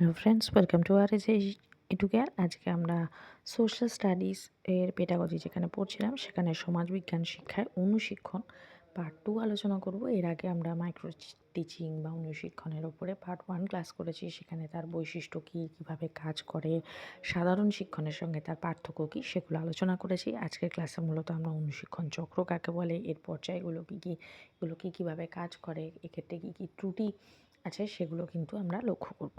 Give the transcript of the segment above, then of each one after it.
Hello friends welcome to R S a to care আজকে আমরা social studies এর পেটাগজি যেখানে পড়ছিলাম, সেখানে সমাজবিজ্ঞান শিক্ষায় অনুশিক্ষণ পার্ট টু আলোচনা করব। এর আগে আমরা মাইক্রো টিচিং বা অনুশিক্ষণের ওপরে পার্ট ওয়ান ক্লাস করেছি। সেখানে তার বৈশিষ্ট্য কী, কীভাবে কাজ করে, সাধারণ শিক্ষণের সঙ্গে তার পার্থক্য কী, সেগুলো আলোচনা করেছি। আজকের ক্লাসে মূলত আমরা অনুশিক্ষণ চক্র কাকে বলে, এর পর্যায়গুলো কী কী, এগুলো কী কীভাবে কাজ করে, এক্ষেত্রে কী কী ত্রুটি আছে, সেগুলো কিন্তু আমরা লক্ষ্য করব।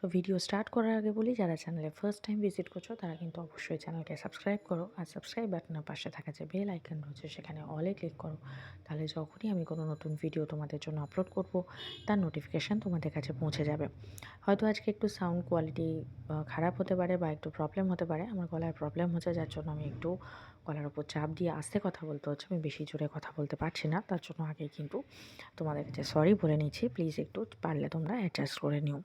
তো ভিডিও স্টার্ট করার আগে বলি, যারা চ্যানেলে ফার্স্ট টাইম ভিজিট করছ, তারা কিন্তু অবশ্যই চ্যানেলকে সাবস্ক্রাইব করো আর সাবস্ক্রাইব বাটনের পাশে থাকা যে বেল আইকন রয়েছে, সেখানে অলে ক্লিক করো। তাহলে যখনই আমি কোনো নতুন ভিডিও তোমাদের জন্য আপলোড করব, তার নোটিফিকেশান তোমাদের কাছে পৌঁছে যাবে। হয়তো আজকে একটু সাউন্ড কোয়ালিটি খারাপ হতে পারে বা একটু প্রবলেম হতে পারে, আমার গলায় প্রবলেম হচ্ছে, যার জন্য আমি একটু গলার ওপর চাপ দিয়ে আস্তে কথা বলতে হচ্ছে, আমি বেশি জোরে কথা বলতে পারছি না, তার জন্য আগেই কিন্তু তোমাদের কাছে সরি বলে নিচ্ছি। প্লিজ একটু পারলে তোমরা অ্যাডজাস্ট করে নিও।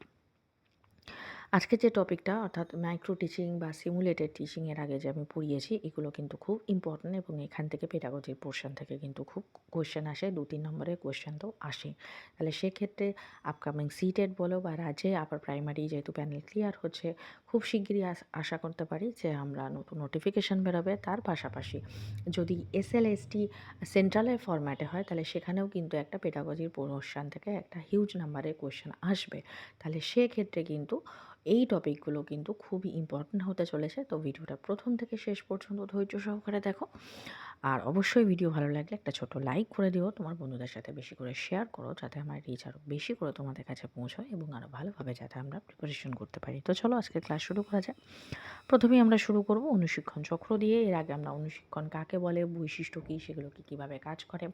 আজকে যে টপিকটা অর্থাৎ মাইক্রো টিচিং বা সিমুলেটেড টিচিংয়ের আগে যে আমি পড়িয়েছি, এগুলো কিন্তু খুব ইম্পর্ট্যান্ট এবং এখান থেকে পেডাগজির পোর্শন থেকে কিন্তু খুব কোয়েশ্চেন আসে, দু তিন নম্বরের কোয়েশ্চেন তো আসে। তাহলে সেক্ষেত্রে আপকামিং সিটেড বলো বা রাজ্যে আপার প্রাইমারি যেহেতু প্যানেল ক্লিয়ার হচ্ছে, খুব শিগগিরই আশা করতে পারি যে আমরা নতুন নোটিফিকেশান বেরোবে। তার পাশাপাশি যদি এস এল এস টি সেন্ট্রালের ফরম্যাটে হয়, তাহলে সেখানেও কিন্তু একটা পেডাগজির পোর্শন থেকে একটা হিউজ নাম্বারের কোয়েশ্চেন আসবে। তাহলে সেক্ষেত্রে কিন্তু এই টপিকগুলো কিন্তু খুবই ইম্পর্ট্যান্ট হতে চলেছে। তো ভিডিওটা প্রথম থেকে শেষ পর্যন্ত ধৈর্য সহকারে দেখো। আর অবশ্যই ভিডিও ভালো লাগলে একটা ছোট লাইক করে দিও। তোমার বন্ধুদের সাথে বেশি করে শেয়ার করো, যাতে আমার রিচ আরও বেশি করে তোমাদের কাছে পৌঁছয় এবং আরও ভালোভাবে যাতে আমরা প্রিপারেশন করতে পারি। তো চলো আজকে ক্লাস শুরু করা যাক। প্রথমেই আমরা শুরু করব অনুশিক্ষণ চক্র দিয়ে। এর আগে আমরা অনুশিক্ষণ কাকে বলে, বৈশিষ্ট্য কী, সেগুলো কী, কীভাবে কাজ করে,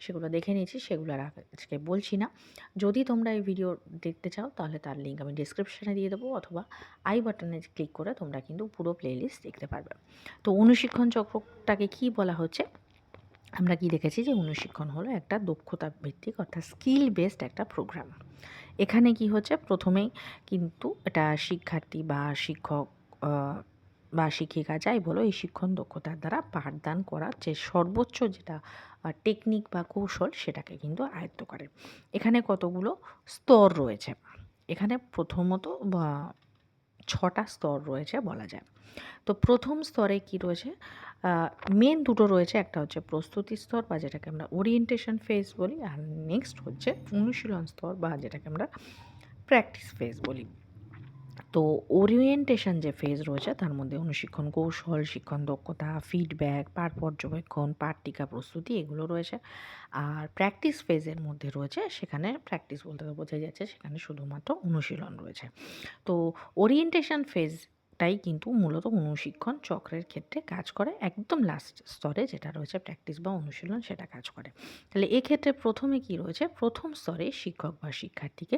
সেগুলো দেখে নিয়েছি, সেগুলো আর আজকে বলছি না। যদি তোমরা এই ভিডিও দেখতে চাও, তাহলে তার লিঙ্ক আমি ডিসক্রিপশানে দিয়ে দেবো। অথবা আই বাটনে ক্লিক করে তোমরা কিন্তু পুরো প্লেলিস্ট দেখতে পারবে। তো অনুশিক্ষণ চক্রটাকে কী বলা হচ্ছে? আমরা কি দেখেছি যে অনুশিক্ষণ হলো একটা দক্ষতা ভিত্তিক অর্থাৎ স্কিল বেসড একটা প্রোগ্রাম এখানে কি হচ্ছে? প্রথমেই কিন্তু এটা শিক্ষার্থী বা শিক্ষক বা শিক্ষিকা যাই বলো, এই শিক্ষণ দক্ষতার দ্বারা পাঠদান করার যে সর্বোচ্চ যেটা টেকনিক বা কৌশল সেটাকে কিন্তু আয়ত্ত করে। এখানে কতগুলো স্তর রয়েছে? এখানে প্রথমত বা ছটা স্তর রয়েছে বলা যায়। তো প্রথম স্তরে কি রয়েছে? মেন দুটো রয়েছে, একটা হচ্ছে প্রস্তুতি স্তর বা যেটাকে আমরা ওরিয়েন্টেশন ফেজ বলি, আর নেক্সট হচ্ছে অনুশীলন স্তর বা যেটাকে আমরা প্র্যাকটিস ফেজ বলি। তো ওরিয়েন্টেশন যে ফেজ রয়েছে, তার মধ্যে অনুশিক্ষণ কৌশল, শিক্ষণ দক্ষতা ফিডব্যাক পাঠ পর্যবেক্ষণ, পাঠ টিকা প্রস্তুতি এগুলো রয়েছে। আর প্র্যাকটিস ফেজের মধ্যে রয়েছে, সেখানে প্র্যাকটিস বলতে বোঝা যাচ্ছে, সেখানে শুধুমাত্র অনুশীলন রয়েছে। তো ওরিয়েন্টেশন ফেজ টাই কিন্তু মূলত অনুশিক্ষণ চক্রের ক্ষেত্রে কাজ করে, একদম লাস্ট স্তরে যেটা রয়েছে প্র্যাকটিস বা অনুশীলন সেটা কাজ করে। তাহলে এক্ষেত্রে প্রথমে কি রয়েছে? প্রথম স্তরে শিক্ষক বা শিক্ষার্থীকে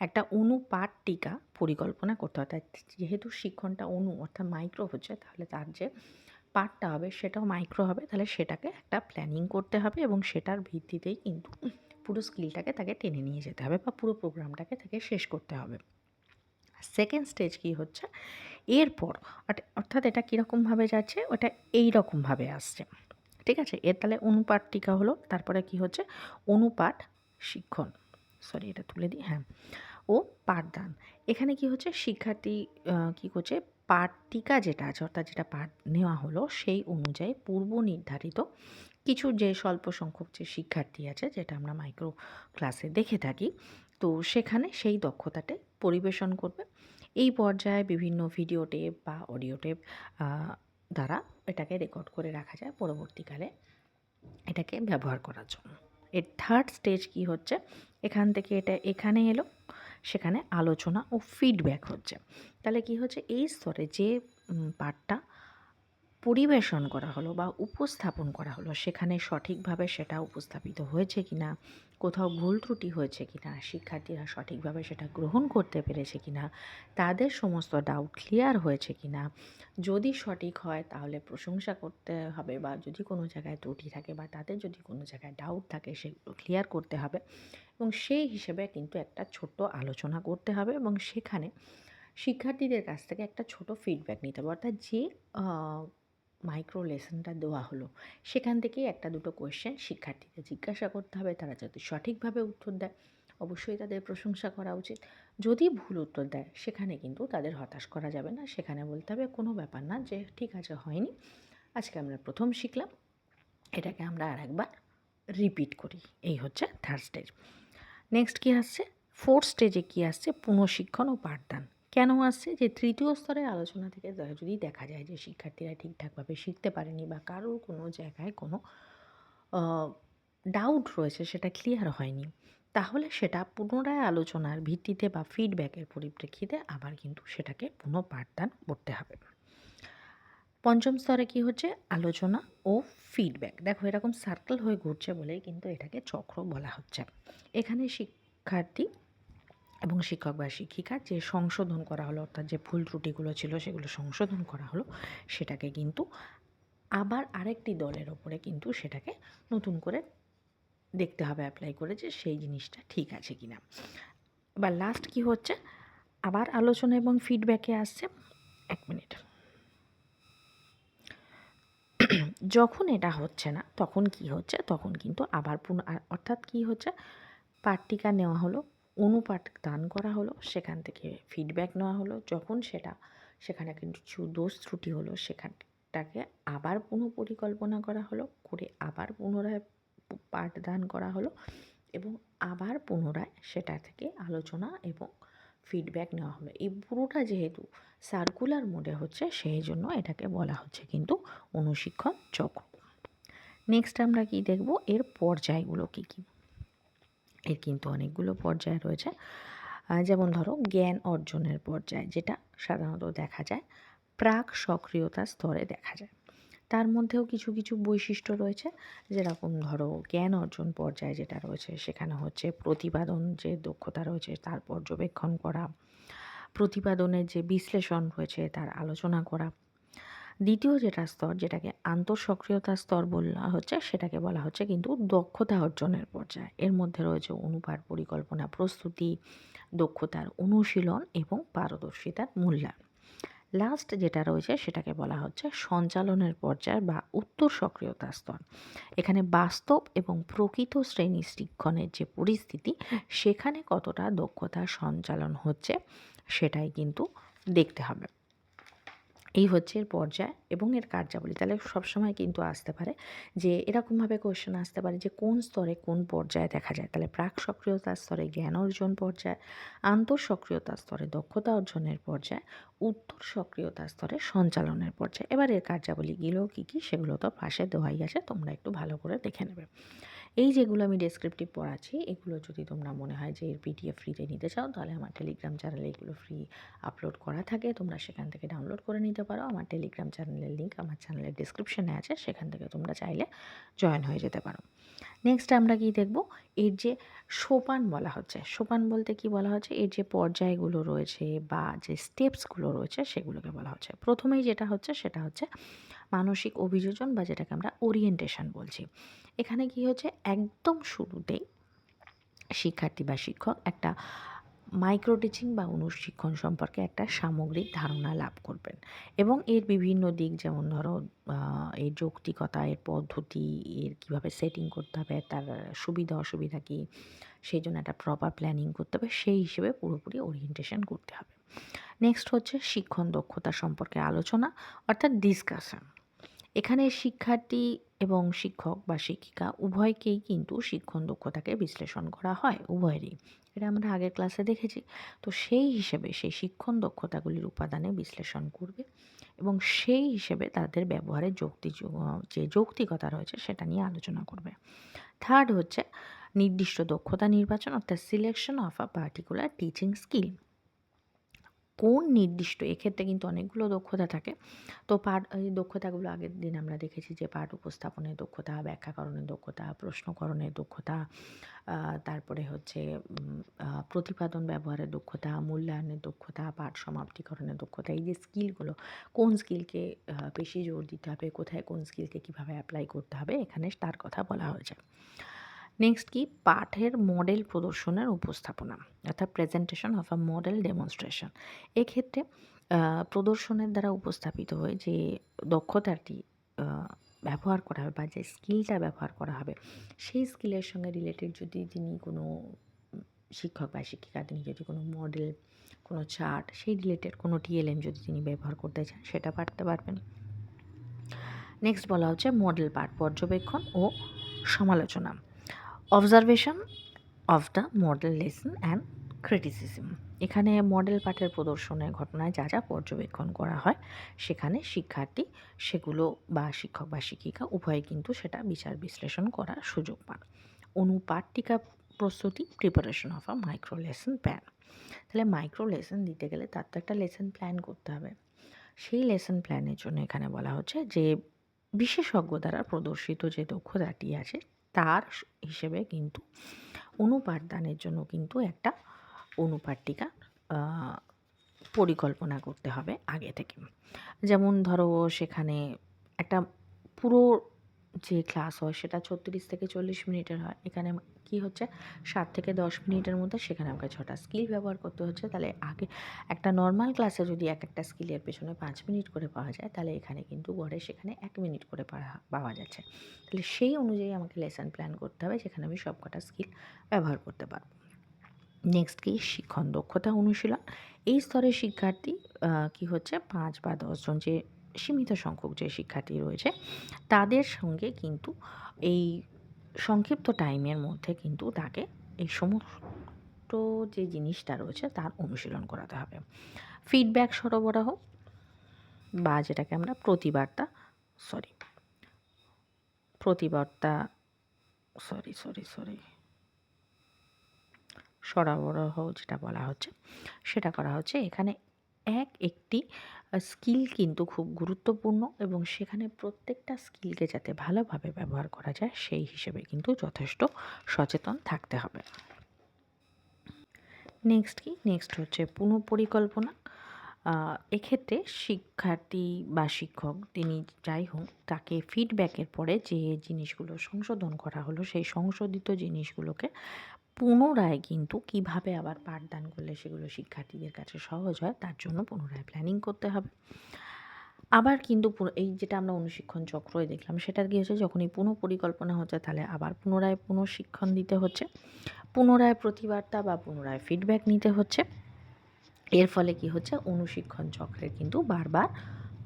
একটা অনুপাঠ টিকা পরিকল্পনা করতে হয় যেহেতু শিক্ষণটা অনু অর্থাৎ মাইক্রো হচ্ছে, তাহলে তার যে পাঠটা হবে সেটাও মাইক্রো হবে। তাহলে সেটাকে একটা প্ল্যানিং করতে হবে এবং সেটার ভিত্তিতেই কিন্তু পুরো স্কিলটাকে তাকে টেনে নিয়ে যেতে হবে বা পুরো প্রোগ্রামটাকে তাকে শেষ করতে হবে। সেকেন্ড স্টেজ কি হচ্ছে? এরপর অর্থাৎ এটা কীরকমভাবে যাচ্ছে? ওটা এই রকমভাবে আসছে। ঠিক আছে? এর তাহলে অনুপাত টিকা হলো, তারপরে কি হচ্ছে? অনুপাঠ শিক্ষণ। সরি এটা তুলে দিই হ্যাঁ। ও পাঠদান। এখানে কি হচ্ছে? শিক্ষার্থী কি করছে? পাঠ টিকা যেটা আছে, অর্থাৎ যেটা পাঠ নেওয়া হলো, সেই অনুযায়ী পূর্ব নির্ধারিত কিছু যে স্বল্প সংখ্যক যে শিক্ষার্থী আছে, যেটা আমরা মাইক্রো ক্লাসে দেখে থাকি তো সেখানে সেই দক্ষতাটাই পরিবেশন করবে। এই পর্যায়ে বিভিন্ন ভিডিও টেপ বা অডিও টেপ দ্বারা এটাকে রেকর্ড করে রাখা যায় পরবর্তীকালে এটাকে ব্যবহার করার জন্য। এর থার্ড স্টেজ কি হচ্ছে? এখান থেকে এটা এখানে এলো, সেখানে আলোচনা ও ফিডব্যাক হচ্ছে। তাহলে কি হচ্ছে? এই স্তরে যে পাঠটা পরিবেশন করা হলো বা উপস্থাপন করা হলো, সেখানে সঠিকভাবে সেটা উপস্থাপিত হয়েছে কি না কোথাও ভুল ত্রুটি হয়েছে কি না শিক্ষার্থীরা সঠিকভাবে সেটা গ্রহণ করতে পেরেছে কি না তাদের সমস্ত ডাউট ক্লিয়ার হয়েছে কি না যদি সঠিক হয় তাহলে প্রশংসা করতে হবে বা যদি কোনো জায়গায় ত্রুটি থাকে বা তাদের যদি কোনো জায়গায় ডাউট থাকে সেগুলো ক্লিয়ার করতে হবে এবং সেই হিসেবে কিন্তু একটা ছোট্ট আলোচনা করতে হবে এবং সেখানে শিক্ষার্থীদের কাছ থেকে একটা ছোট ফিডব্যাক নিতে হবে। অর্থাৎ যে মাইক্রো লেসনটা দেওয়া হলো। সেখান থেকেই একটা দুটো কোয়েশ্চেন শিক্ষার্থীদের জিজ্ঞাসা করতে হবে, তারা যাতে সঠিকভাবে উত্তর দেয়। অবশ্যই তাদের প্রশংসা করা উচিত। যদি ভুল উত্তর দেয়, সেখানে কিন্তু তাদের হতাশ করা যাবে না। সেখানে বলতে হবে, কোনো ব্যাপার না, যে ঠিক আছে, হয়নি। আজকে আমরা প্রথম শিখলাম। এটাকে আমরা আর একবার রিপিট করি। এই হচ্ছে থার্ড স্টেজ নেক্সট কী আসছে? ফোর্থ স্টেজে কী আসছে? পুনঃশিক্ষণ ও পাঠদান। কেন আসছে? যে তৃতীয় স্তরের আলোচনা থেকে যদি দেখা যায় যে শিক্ষার্থীরা ঠিকঠাকভাবে শিখতে পারেনি বা কারোর কোনো জায়গায় কোনো ডাউট রয়েছে, সেটা ক্লিয়ার হয়নি, তাহলে সেটা পুনরায় আলোচনার ভিত্তিতে বা ফিডব্যাকের পরিপ্রেক্ষিতে আবার কিন্তু সেটাকে পুনঃ পাঠদান করতে হবে। পঞ্চম স্তরে কি হচ্ছে? আলোচনা ও ফিডব্যাক দেখো, এরকম সার্কেল হয়ে ঘুরছে বলেই কিন্তু এটাকে চক্র বলা হচ্ছে। এখানে শিক্ষার্থী এবং শিক্ষক বা শিক্ষিকার যে সংশোধন করা হলো, অর্থাৎ যে ভুল ত্রুটিগুলো ছিল সেগুলো সংশোধন করা হলো, সেটাকে কিন্তু আবার আরেকটি দলের ওপরে কিন্তু সেটাকে নতুন করে দেখতে হবে অ্যাপ্লাই করে যে সেই জিনিসটা ঠিক আছে কি না এবার লাস্ট কি হচ্ছে? আবার আলোচনা এবং ফিডব্যাকে আসছে। এক মিনিট যখন এটা হচ্ছে না, তখন কি হচ্ছে? তখন কিন্তু আবার পুনঃ অর্থাৎ কি হচ্ছে? পাট্টিকা নেওয়া হলো। অনুপাঠ দান করা হলো, সেখান থেকে ফিডব্যাক নেওয়া হলো, যখন সেটা, সেখানে কিছু দোষ ত্রুটি হলো, সেখানটাকে আবার পুনঃ পরিকল্পনা করা হলো, করে আবার পুনরায় পাঠদান করা হলো এবং আবার পুনরায় সেটা থেকে আলোচনা এবং ফিডব্যাক নেওয়া হলো। এই পুরোটা যেহেতু সার্কুলার মোডে হচ্ছে, সেই জন্য এটাকে বলা হচ্ছে কিন্তু অনুশিক্ষণ চক্র। নেক্সট আমরা কি দেখব? এর পর্যায়গুলো কী কী? এর কিন্তু অনেকগুলো পর্যায় রয়েছে। যেমন ধরো জ্ঞান অর্জনের পর্যায়, যেটা সাধারণত দেখা যায় প্রাক সক্রিয়তা স্তরে দেখা যায়। তার মধ্যেও কিছু কিছু বৈশিষ্ট্য রয়েছে। যেরকম ধরো জ্ঞান অর্জন পর্যায়ে যেটা রয়েছে, সেখানে হচ্ছে প্রতিপাদন যে দক্ষতা রয়েছে, তার পর্যবেক্ষণ করা, প্রতিপাদনের যে বিশ্লেষণ রয়েছে, তার আলোচনা করা দ্বিতীয় যেটা স্তর যেটাকে আন্তঃসক্রিয়তার স্তর বলা হচ্ছে, সেটাকে বলা হচ্ছে কিন্তু দক্ষতা অর্জনের পর্যায়। এর মধ্যে রয়েছে অনুপাত পরিকল্পনা, প্রস্তুতি, দক্ষতার অনুশীলন এবং পারদর্শিতার মূল্যায়ন। লাস্ট যেটা রয়েছে, সেটাকে বলা হচ্ছে সঞ্চালনের পর্যায় বা উত্তর সক্রিয়তা স্তর। এখানে বাস্তব এবং প্রকৃত শ্রেণি শিক্ষণের যে পরিস্থিতি, সেখানে কতটা দক্ষতা সঞ্চালন হচ্ছে, সেটাই কিন্তু দেখতে হবে। এই হচ্ছে এর পর্যায় এবং এর কার্যাবলী। তাহলে সবসময় কিন্তু আসতে পারে যে এরকমভাবে কোয়েশ্চেন আসতে পারে যে কোন স্তরে কোন পর্যায়ে দেখা যায়। তাহলে প্রাক সক্রিয়তার স্তরে জ্ঞান অর্জন পর্যায়, আন্তঃ সক্রিয়তার স্তরে দক্ষতা অর্জনের পর্যায়, উত্তর সক্রিয়তার স্তরে সঞ্চালনের পর্যায়। এবার এর কার্যাবলীগুলো কী কী সেগুলো তো পাশে দেওয়াই আছে, তোমরা একটু ভালো করে দেখে নেবে। এই যেগুলো আমি ডেসক্রিপটিভ পড়াচ্ছি, এগুলো যদি তোমরা মনে হয় যে এর পিডিএফ ফ্রিতে নিতে চাও, তাহলে আমার টেলিগ্রাম চ্যানেলে এগুলো ফ্রি আপলোড করা থাকে। তোমরা সেখান থেকে ডাউনলোড করে নিতে পারো। আমার টেলিগ্রাম চ্যানেলের লিঙ্ক আমার চ্যানেলের ডিসক্রিপশানে আছে। সেখান থেকে তোমরা চাইলে জয়েন হয়ে যেতে পারো। নেক্সট আমরা কি দেখব? এর যে সোপান বলা হচ্ছে। সোপান বলতে কি বলা হচ্ছে? এর যে পর্যায়গুলো রয়েছে বা যে স্টেপসগুলো রয়েছে সেগুলোকে বলা হচ্ছে। প্রথমেই যেটা হচ্ছে সেটা হচ্ছে মানসিক অভিযোজন বা যেটাকে আমরা ওরিয়েন্টেশন বলছি। এখানে কি হচ্ছে? একদম শুরুতেই শিক্ষার্থী বা শিক্ষক একটা মাইক্রো টিচিং বা অনুশিক্ষণ সম্পর্কে একটা সামগ্রিক ধারণা লাভ করবেন। এবং এর বিভিন্ন দিক যেমন ধরো এর যৌক্তিকতা, এর পদ্ধতি, এর কীভাবে সেটিং করতে হবে, তার সুবিধা, অসুবিধা কী, সেই জন্য একটা প্রপার প্ল্যানিং করতে হবে, সেই হিসেবে পুরোপুরি ওরিয়েন্টেশন করতে হবে। নেক্সট হচ্ছে শিক্ষণ দক্ষতা সম্পর্কে আলোচনা, অর্থাৎ ডিসকাশন এখানে শিক্ষার্থী এবং শিক্ষক বা শিক্ষিকা উভয়কেই কিন্তু শিক্ষণ দক্ষতাকে বিশ্লেষণ করা হয়, উভয়েরই। এটা আমরা আগের ক্লাসে দেখেছি। তো সেই হিসেবে সেই শিক্ষণ দক্ষতাগুলির উপাদানে বিশ্লেষণ করবে এবং সেই হিসেবে তাদের ব্যবহারের যৌক্তি যে যৌক্তিকতা রয়েছে সেটা নিয়ে আলোচনা করবে। থার্ড হচ্ছে নির্দিষ্ট দক্ষতা নির্বাচন অর্থাৎ selection of a particular teaching skill কোন নির্দিষ্ট, এক্ষেত্রে কিন্তু অনেকগুলো দক্ষতা থাকে। তো পাঠ এই দক্ষতাগুলো আগের দিন আমরা দেখেছি যে পাঠ উপস্থাপনের দক্ষতা, ব্যাখ্যাকরণের দক্ষতা, প্রশ্নকরণের দক্ষতা তারপরে হচ্ছে প্রতিপাদন ব্যবহারের দক্ষতা, মূল্যায়নের দক্ষতা, পাঠ সমাপ্তিকরণের দক্ষতা, এই যে স্কিলগুলো, কোন স্কিলকে বেশি জোর দিতে হবে, কোথায় কোন স্কিলকে কীভাবে অ্যাপ্লাই করতে হবে, এখানে তার কথা বলা হয়েছে। নেক্সট কি? পাঠের মডেল প্রদর্শনের উপস্থাপনা, অর্থাৎ presentation of a model demonstration এক্ষেত্রে প্রদর্শনের দ্বারা উপস্থাপিত হয় যে দক্ষতাটি ব্যবহার করা হবে বা যে স্কিলটা ব্যবহার করা হবে, সেই স্কিলের সঙ্গে রিলেটেড যদি তিনি কোনো শিক্ষক বা শিক্ষিকা, তিনি যদি কোনো মডেল কোনো চার্ট সেই রিলেটেড কোনো টিএলএম যদি তিনি ব্যবহার করতে চান, সেটা পারতে পারবেন। নেক্সট বলা হচ্ছে মডেল পার্ট পর্যবেক্ষণ ও সমালোচনা। Observation of the model lesson and criticism এখানে মডেল পাঠের প্রদর্শনের ঘটনায় যা যা পর্যবেক্ষণ করা হয়, সেখানে শিক্ষার্থী সেগুলো বা শিক্ষক বা শিক্ষিকা উভয়ে কিন্তু সেটা বিচার বিশ্লেষণ করার সুযোগ পান। অনুপাঠটিকা প্রস্তুতি preparation of a micro lesson plan তাহলে মাইক্রো লেসন দিতে গেলে তার তো একটা লেসন প্ল্যান করতে হবে। সেই লেসন প্ল্যানের জন্য এখানে বলা হচ্ছে যে বিশেষজ্ঞ দ্বারা প্রদর্শিত যে দক্ষতাটি আছে তার হিসেবে কিন্তু অনুপাঠদানের জন্য কিন্তু একটা অনুপাঠিকা পরিকল্পনা করতে হবে আগে থেকে। যেমন ধরো সেখানে একটা পুরো যে ক্লাস হয় সেটা ছত্রিশ থেকে চল্লিশ মিনিটের হয়। এখানে কি হচ্ছে? সাত থেকে দশ মিনিটের মধ্যে সেখানে আমাকে ছটা স্কিল ব্যবহার করতে হচ্ছে। তাহলে আগে একটা নর্মাল ক্লাসে যদি এক একটা স্কিলের পেছনে পাঁচ মিনিট করে পাওয়া যায়, তাহলে এখানে কিন্তু গড়ে সেখানে এক মিনিট করে পাওয়া যাচ্ছে। তাহলে সেই অনুযায়ী আমাকে লেসন প্ল্যান করতে হবে যেখানে আমি সব কটা স্কিল ব্যবহার করতে পারব। নেক্সট কি? শিক্ষণ দক্ষতা অনুশীলন। এই স্তরের শিক্ষার্থী কি হচ্ছে? পাঁচ বা দশজন যে সীমিত সংখ্যক যে শিক্ষার্থী রয়েছে, তাদের সঙ্গে কিন্তু এই সংক্ষিপ্ত টাইমের মধ্যে কিন্তু তাকে এই সমস্ত যে জিনিসটা রয়েছে তার অনুশীলন করাতে হবে। ফিডব্যাক সরবরাহ বা যেটাকে আমরা প্রতিবার্তা সরি প্রতিবার্তা সরি সরি সরি সরবরাহ যেটা বলা হচ্ছে, সেটা করা হচ্ছে। এখানে এক, একটি স্কিল কিন্তু খুব গুরুত্বপূর্ণ এবং সেখানে প্রত্যেকটা স্কিলকে যাতে ভালোভাবে ব্যবহার করা যায়, সেই হিসেবে কিন্তু যথেষ্ট সচেতন থাকতে হবে। নেক্সট কি? নেক্সট হচ্ছে পুনঃপরিকল্পনা। এক্ষেত্রে শিক্ষার্থী বা শিক্ষক, তিনি যাই হোক, তাকে ফিডব্যাকের পরে যে জিনিসগুলো সংশোধন করা হলো, সেই সংশোধিত জিনিসগুলোকে পুনরায় কিন্তু কীভাবে আবার পাঠদান করলে সেগুলো শিক্ষার্থীদের কাছে সহজ হয়, তার জন্য পুনরায় প্ল্যানিং করতে হবে। আবার কিন্তু এই যেটা আমরা অনুশিক্ষণ চক্রই দেখলাম, সেটা কী হচ্ছে? যখনই পুনঃ পরিকল্পনা হচ্ছে, তাহলে আবার পুনরায় পুনঃশিক্ষণ দিতে হচ্ছে। পুনরায় প্রতিবার্তা বা পুনরায় ফিডব্যাক নিতে হচ্ছে। এর ফলে কি হচ্ছে? অনুশিক্ষণ চক্রের কিন্তু বারবার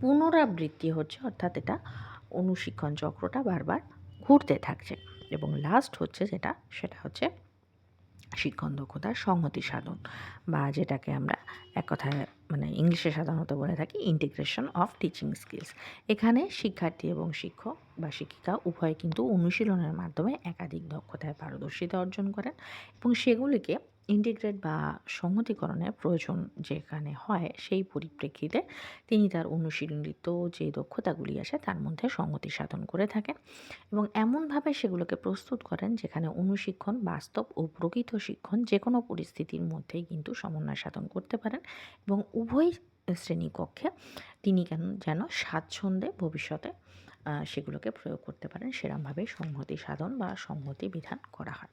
পুনরাবৃত্তি হচ্ছে, অর্থাৎ এটা অনুশিক্ষণ চক্রটা বারবার ঘুরতে থাকছে। এবং লাস্ট হচ্ছে যেটা, সেটা হচ্ছে শিক্ষণ দক্ষতার সংহতি সাধন বা যেটাকে আমরা এক কথায় মানে ইংলিশে সাধারণত বলে থাকি ইন্টিগ্রেশন অফ টিচিং স্কিলস এখানে শিক্ষার্থী এবং শিক্ষক বা শিক্ষিকা উভয় কিন্তু অনুশীলনের মাধ্যমে একাধিক দক্ষতায় পারদর্শিতা অর্জন করেন এবং সেগুলিকে ইন্টিগ্রেট বা সংহতিকরণের প্রয়োজন যেখানে হয় সেই পরিপ্রেক্ষিতে তিনি তার অনুশীলিত যে দক্ষতাগুলি আছে তার মধ্যে সংহতি সাধন করে থাকেন এবং এমনভাবে সেগুলোকে প্রস্তুত করেন যেখানে অনুশিক্ষণ, বাস্তব ও প্রকৃত শিক্ষণ যে কোনো পরিস্থিতির মধ্যেই কিন্তু সমন্বয় সাধন করতে পারেন এবং উভয় শ্রেণীকক্ষে তিনি কেন যেন স্বাচ্ছন্দ্যে ভবিষ্যতে সেগুলোকে প্রয়োগ করতে পারেন। সেরমভাবে সংহতি সাধন বা সংহতি বিধান করা হয়।